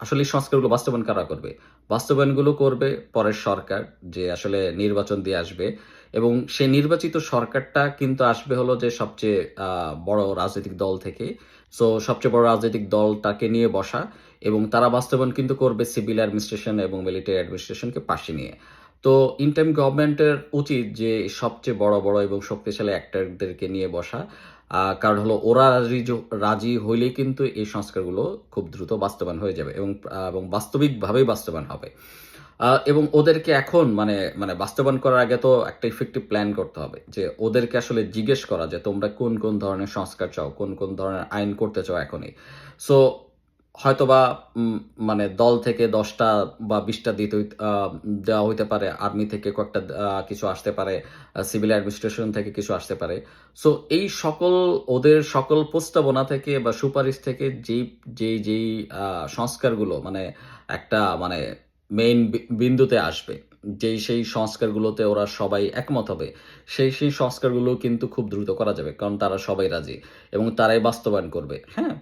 আসলে সংস্কারগুলো বাস্তবায়ন কারা করবে? বাস্তবায়নগুলো করবে পরের সরকার, যে আসলে নির্বাচন দিয়ে আসবে। এবং সে নির্বাচিত সরকারটা কিন্তু আসবে হলো যে সবচেয়ে বড় রাজনৈতিক দল থেকে। সো, সবচেয়ে বড় রাজনৈতিক দলটাকে নিয়ে বসা এবং তারা বাস্তবায়ন কিন্তু করবে সিভিল অ্যাডমিনিস্ট্রেশন এবং মিলিটারি অ্যাডমিনিস্ট্রেশনকে পাশে নিয়ে। তো ইনটাইম গভর্নমেন্টের উচিত যে সবচেয়ে বড় বড় এবং শক্তিশালী অ্যাক্টরদেরকে নিয়ে বসা। কারণ হলো ওরা রাজি হইলেই কিন্তু এই সংস্কারগুলো খুব দ্রুত বাস্তবায়ন হয়ে যাবে এবং এবং বাস্তবিকভাবেই বাস্তবায়ন হবে। এবং ওদেরকে এখন মানে মানে বাস্তবায়ন করার আগে তো একটা ইফেক্টিভ প্ল্যান করতে হবে যে ওদেরকে আসলে জিজ্ঞেস করা যে তোমরা কোন কোন ধরনের সংস্কার চাও, কোন কোন ধরনের আইন করতে চাও এখনই। সো হয়তোবা মানে দল থেকে দশটা বা বিশটা দিতে দেওয়া হইতে পারে, আর্মি থেকে কয়েকটা কিছু আসতে পারে সিভিল অ্যাডমিনিস্ট্রেশন থেকে কিছু আসতে পারে। সো, এই সকল, ওদের সকল প্রস্তাবনা থেকে বা সুপারিশ থেকে যেই যেই যেই সংস্কারগুলো মানে একটা মানে মেইন বিন্দুতে আসবে, যেই, সেই সংস্কারগুলোতে ওরা সবাই একমত হবে, সেই সেই সংস্কারগুলো কিন্তু খুব দ্রুত করা যাবে, কারণ তারা সবাই রাজি এবং তারাই বাস্তবায়ন করবে হ্যাঁ?